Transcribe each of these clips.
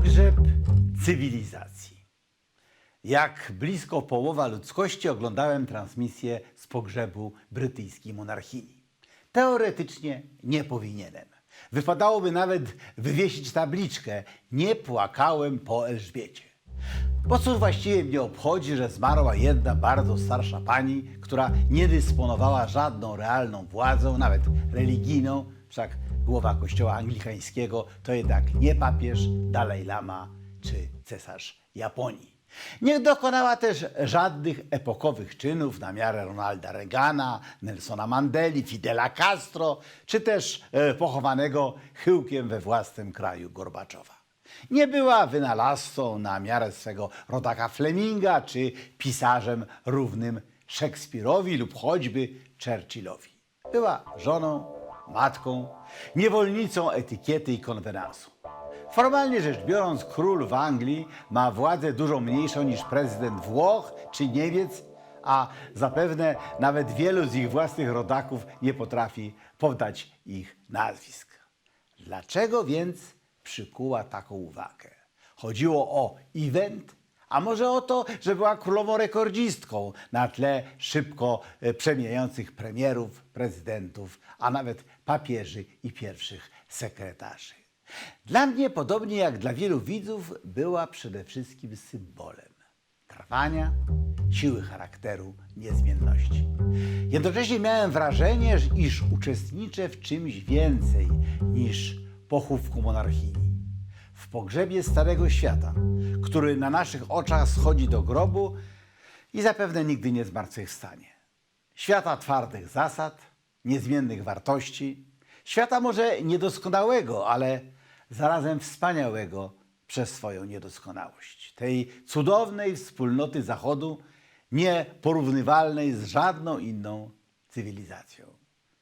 Pogrzeb cywilizacji. Jak blisko połowa ludzkości oglądałem transmisję z pogrzebu brytyjskiej monarchini. Teoretycznie nie powinienem. Wypadałoby nawet wywiesić tabliczkę Nie płakałem po Elżbiecie. Bo cóż właściwie mnie obchodzi, że zmarła jedna bardzo starsza pani, która nie dysponowała żadną realną władzą, nawet religijną, wszak głowa kościoła anglikańskiego to jednak nie papież, Dalaj Lama czy cesarz Japonii. Nie dokonała też żadnych epokowych czynów na miarę Ronalda Reagana, Nelsona Mandeli, Fidela Castro, czy też e, pochowanego chyłkiem we własnym kraju Gorbaczowa. Nie była wynalazcą na miarę swego rodaka Fleminga, czy pisarzem równym Szekspirowi lub choćby Churchillowi. Była żoną, matką, niewolnicą etykiety i konwenansu. Formalnie rzecz biorąc, król w Anglii ma władzę dużo mniejszą niż prezydent Włoch czy Niemiec, a zapewne nawet wielu z ich własnych rodaków nie potrafi podać ich nazwisk. Dlaczego więc przykuła taką uwagę? Chodziło o event, a może o to, że była królową rekordzistką na tle szybko e, przemijających premierów, prezydentów, a nawet papieży i pierwszych sekretarzy. Dla mnie, podobnie jak dla wielu widzów, była przede wszystkim symbolem trwania, siły charakteru, niezmienności. Jednocześnie miałem wrażenie, że- iż uczestniczę w czymś więcej niż pochówku monarchini. W pogrzebie Starego Świata, który na naszych oczach schodzi do grobu i zapewne nigdy nie zmartwychwstanie. Świata twardych zasad, niezmiennych wartości, świata może niedoskonałego, ale zarazem wspaniałego przez swoją niedoskonałość. Tej cudownej wspólnoty Zachodu, nieporównywalnej z żadną inną cywilizacją.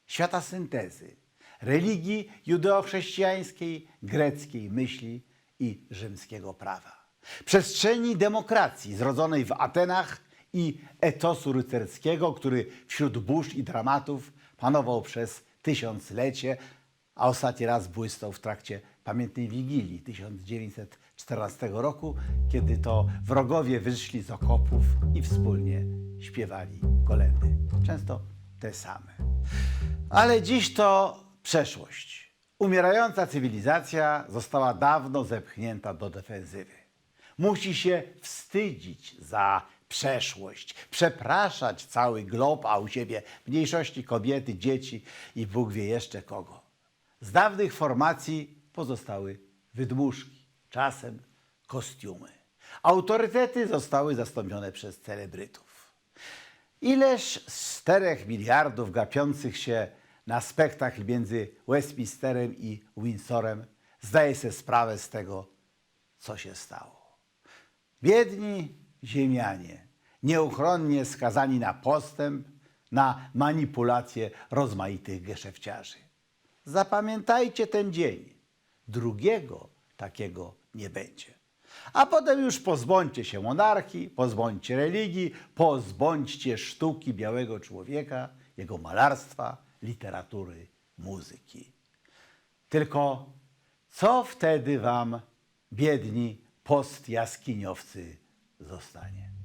Świata syntezy, religii judeo-chrześcijańskiej, greckiej myśli i rzymskiego prawa. Przestrzeni demokracji zrodzonej w Atenach i etosu rycerskiego, który wśród burz i dramatów panował przez tysiąclecie, a ostatni raz błysnął w trakcie pamiętnej Wigilii 1914 roku, kiedy to wrogowie wyszli z okopów i wspólnie śpiewali kolendy. Często te same. Ale dziś to przeszłość. Umierająca cywilizacja została dawno zepchnięta do defensywy. Musi się wstydzić za przeszłość, przepraszać cały glob, a u siebie mniejszości kobiety, dzieci i Bóg wie jeszcze kogo. Z dawnych formacji pozostały wydmuszki, czasem kostiumy. Autorytety zostały zastąpione przez celebrytów. Ileż z 4 miliardów gapiących się na spektakl między Westminsterem i Windsorem zdaje sobie sprawę z tego, co się stało. Biedni ziemianie, nieuchronnie skazani na postęp, na manipulacje rozmaitych geszefciarzy. Zapamiętajcie ten dzień. Drugiego takiego nie będzie. A potem już pozbądźcie się monarchii, pozbądźcie religii, pozbądźcie sztuki białego człowieka, jego malarstwa, literatury, muzyki. Tylko co wtedy wam, biedni postjaskiniowcy, zostanie?